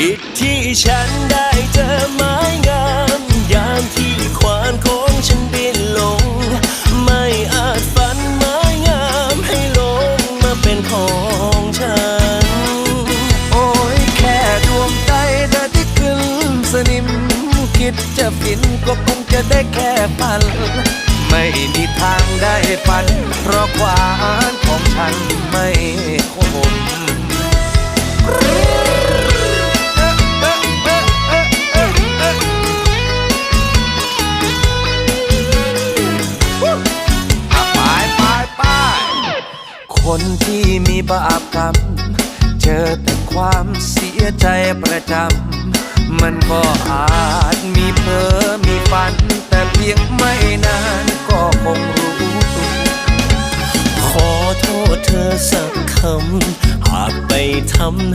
ผิดที่ฉันได้เจอไม้งามยามที่ควานของฉันบินลง ไม่อาจฝันไม้งามให้ลงมาเป็นของฉัน โอ้ยแค่ดวงใจเธอที่ขึ้นสนิม คิดจะฟินก็คงจะได้แค่ฝัน ไม่มีทางได้ฝัน เพราะควัน คนที่มีบาปกรรม เจอแต่ความเสียใจประจำ มันก็อาจมีเพ้อมีฝัน แต่เพียงไม่นานก็คงรู้ตัวขอโทษเธอสักคำ หากไปทำ